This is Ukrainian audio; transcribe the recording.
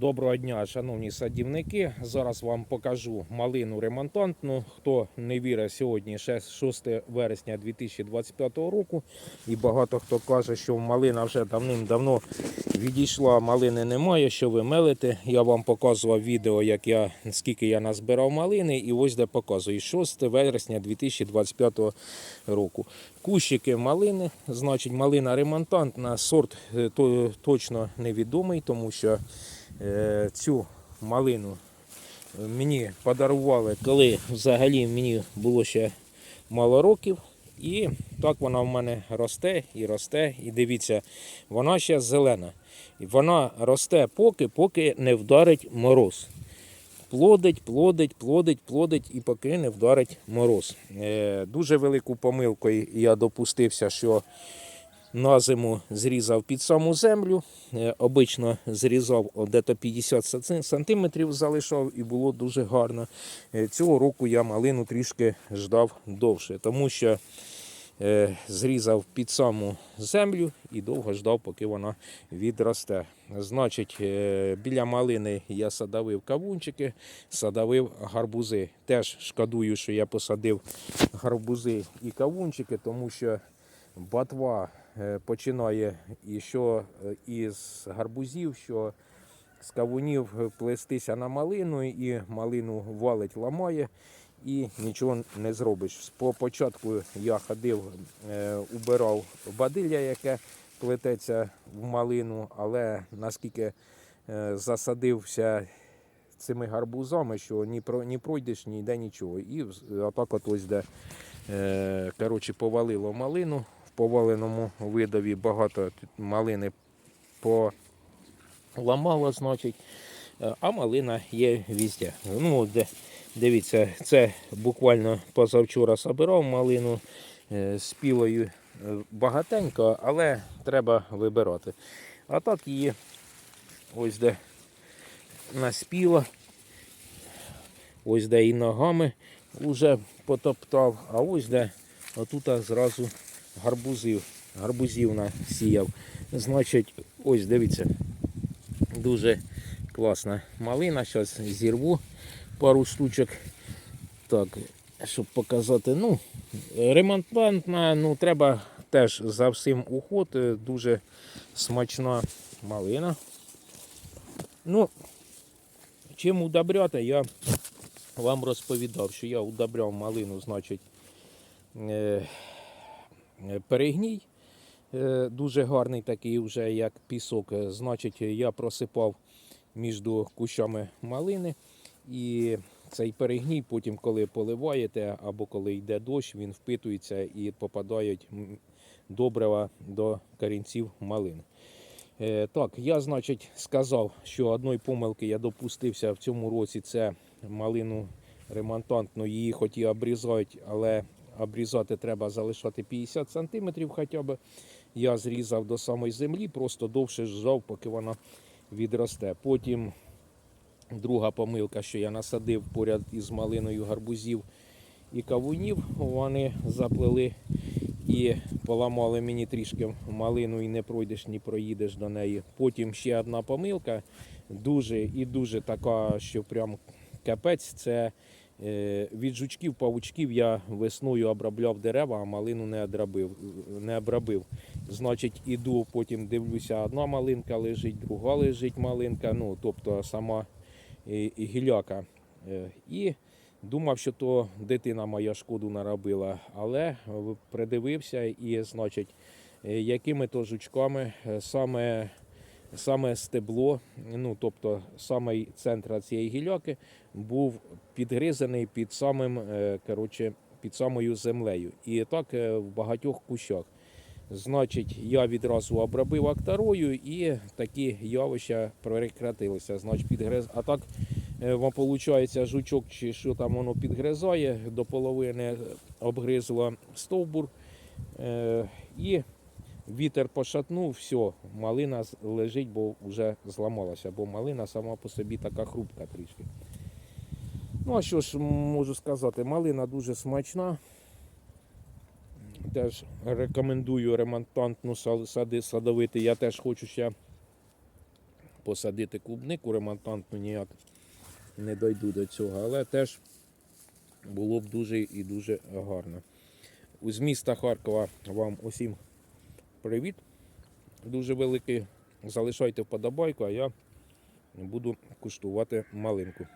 Доброго дня, шановні садівники. Зараз вам покажу малину ремонтантну. Хто не вірить, сьогодні 6 вересня 2025 року. І багато хто каже, що малина вже давним-давно відійшла, малини немає. Що ви мелите? Я вам показував відео, як я скільки я назбирав малини, і ось де показую 6 вересня 2025 року. Кущики малини, значить, малина ремонтантна, сорт е, точно невідомий, тому що цю малину мені подарували, коли взагалі мені було ще мало років. І так вона в мене росте і росте. І дивіться, вона ще зелена. Вона росте поки, поки не вдарить мороз. Плодить, плодить, плодить, плодить і поки не вдарить мороз. Е, дуже велику помилкою я допустився, що на зиму зрізав під саму землю. Е, Обично зрізав десь 50 сантиметрів залишав і було дуже гарно. Е, Цього року я малину трішки ждав довше, тому що е, зрізав під саму землю і довго ждав, поки вона відросте. Значить, біля малини я садовив кавунчики, садовив гарбузи. Теж шкодую, що я посадив гарбузи і кавунчики, тому що батва починає і що е, із гарбузів, що з кавунів е, плестися на малину, і малину валить, ламає, і нічого не зробиш. По початку я ходив, е, убирав бадилля, яке плететься в малину, але наскільки е, засадився цими гарбузами, що ні, ні пройдеш, ніде нічого. І отак от ось де е, коротше, повалило малину. Поваленому видові багато малини поламало, значить, Е, а малина є везде. Ну, дивіться, це буквально позавчора собирав малину е, з пілою е, багатенько, але треба вибирати. А так її ось де наспіла, ось де і ногами вже потоптав, а ось де отут зразу гарбузів, гарбузів насіяв. Значить, ось дивіться, дуже класна малина. Зараз зірву пару штучок. Так, щоб показати. Ну, ремонтантна, ну треба теж за всім уход. е, Дуже смачна малина. Ну, чим удобряти, я вам розповідав, що я удобряв малину, значить, е, перегній. е, Дуже гарний такий вже як пісок. Значить, я просипав між кущами малини. І цей перегній, потім, коли поливаєте або коли йде дощ, він впитується і попадають добрива до корінців малини. Е, так, я, значить, сказав, що одної помилки я допустився в цьому році. Це малину ремонтантну. Її хоч і обрізають, але обрізати треба залишати 50 см хоча б. Я зрізав до самої землі, просто довше ждав, поки вона відросте. Потім друга помилка, що я насадив поряд із малиною гарбузів і кавунів. Вони заплели і поламали мені трішки малину і не пройдеш, ні проїдеш до неї. Потім ще одна помилка, дуже і дуже така, що прям капець. Це від жучків, павучків я весною обробляв дерева, а малину не обробив. Не обробив. Значить, іду, потім дивлюся, одна малинка лежить, друга лежить малинка, ну, тобто сама і гіляка. Е, І думав, що то дитина моя шкоду наробила, але е, придивився і, значить, е, якими то жучками е, саме, саме стебло, ну, тобто саме центр цієї гіляки був підгризаний під самим, е, коротше, під самою землею. І так е, в багатьох кущах. Значить, я відразу обробив акторою і такі явища прекратилися. Значить, підгриз... А так е, виходить жучок, чи що там воно підгризає, до половини обгризло стовбур. І Вітер пошатнув, все, малина лежить, бо вже зламалася, бо малина сама по собі така хрупка трішки. Ну, а що ж можу сказати, малина дуже смачна. Теж рекомендую ремонтантну сади садовити. Я теж хочу ще посадити клубнику, ремонтантну ніяк не дойду до цього, але теж було б дуже і дуже гарно. З міста Харкова вам усім привіт. Дуже великий. Залишайте вподобайку, а я буду куштувати малинку.